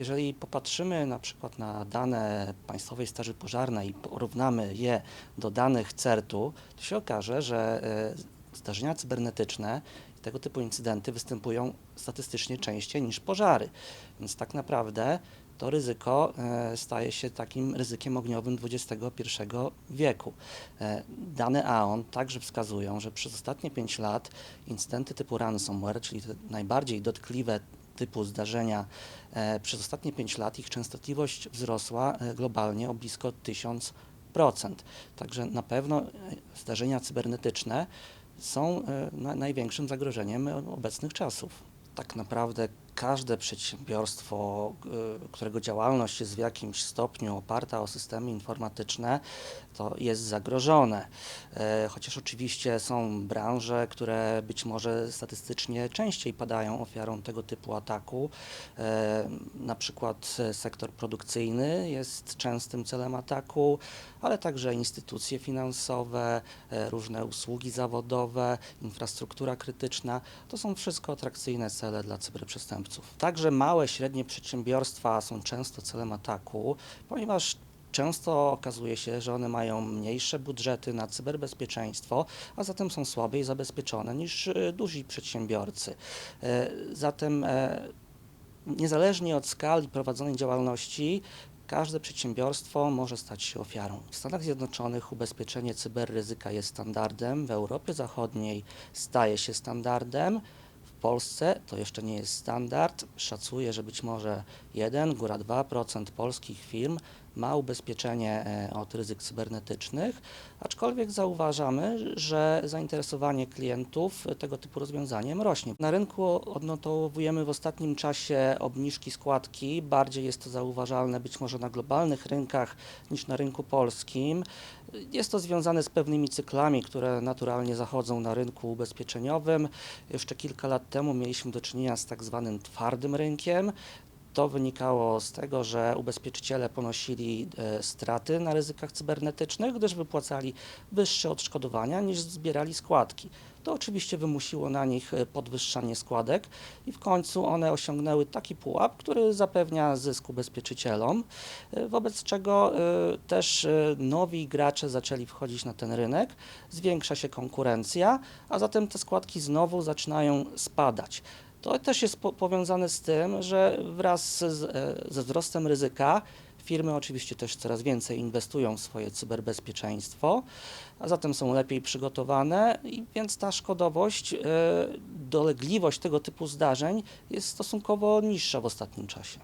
Jeżeli popatrzymy na przykład na dane Państwowej Straży Pożarnej i porównamy je do danych CERT-u, to się okaże, że e, zdarzenia cybernetyczne i tego typu incydenty występują statystycznie częściej niż pożary. Więc tak naprawdę to ryzyko e, staje się takim ryzykiem ogniowym XXI wieku. E, Dane AON także wskazują, że przez ostatnie 5 lat incydenty typu ransomware, czyli najbardziej dotkliwe typu zdarzenia e, przez ostatnie 5 lat ich częstotliwość wzrosła e, globalnie o blisko 1000%. Także na pewno e, zdarzenia cybernetyczne są na- największym zagrożeniem obecnych czasów. Tak naprawdę każde przedsiębiorstwo, e, którego działalność jest w jakimś stopniu oparta o systemy informatyczne, to jest zagrożone. E, Chociaż oczywiście są branże, które być może statystycznie częściej padają ofiarą tego typu ataku. E, Na przykład sektor produkcyjny jest częstym celem ataku, ale także instytucje finansowe, różne usługi zawodowe, infrastruktura krytyczna. To są wszystko atrakcyjne cele dla cyberprzestępców. Także małe, średnie przedsiębiorstwa są często celem ataku, ponieważ Często okazuje się, że one mają mniejsze budżety na cyberbezpieczeństwo, a zatem są słabiej zabezpieczone niż e, duzi przedsiębiorcy. E, Zatem e, niezależnie od skali prowadzonej działalności, każde przedsiębiorstwo może stać się ofiarą. W Stanach Zjednoczonych ubezpieczenie cyberryzyka jest standardem, w Europie Zachodniej staje się standardem. Polsce to jeszcze nie jest standard. Szacuję, że być może 1, góra 2% polskich firm ma ubezpieczenie e, od ryzyk cybernetycznych, aczkolwiek zauważamy, że zainteresowanie klientów tego typu rozwiązaniem rośnie. Na rynku odnotowujemy w ostatnim czasie obniżki składki, bardziej jest to zauważalne być może na globalnych rynkach niż na rynku polskim. Jest to związane z pewnymi cyklami, które naturalnie zachodzą na rynku ubezpieczeniowym. Jeszcze kilka lat temu mieliśmy do czynienia z tak zwanym twardym rynkiem. To wynikało z tego, że ubezpieczyciele ponosili e, straty na ryzykach cybernetycznych, gdyż wypłacali wyższe odszkodowania niż zbierali składki. To oczywiście wymusiło na nich e, podwyższanie składek i w końcu one osiągnęły taki pułap, który zapewnia zysk ubezpieczycielom, e, wobec czego też nowi gracze zaczęli wchodzić na ten rynek, zwiększa się konkurencja, a zatem te składki znowu zaczynają spadać. To też jest po powiązane z tym, że wraz z, e, ze wzrostem ryzyka firmy oczywiście też coraz więcej inwestują w swoje cyberbezpieczeństwo, a zatem są lepiej przygotowane i więc ta szkodowość, e, dolegliwość tego typu zdarzeń jest stosunkowo niższa w ostatnim czasie.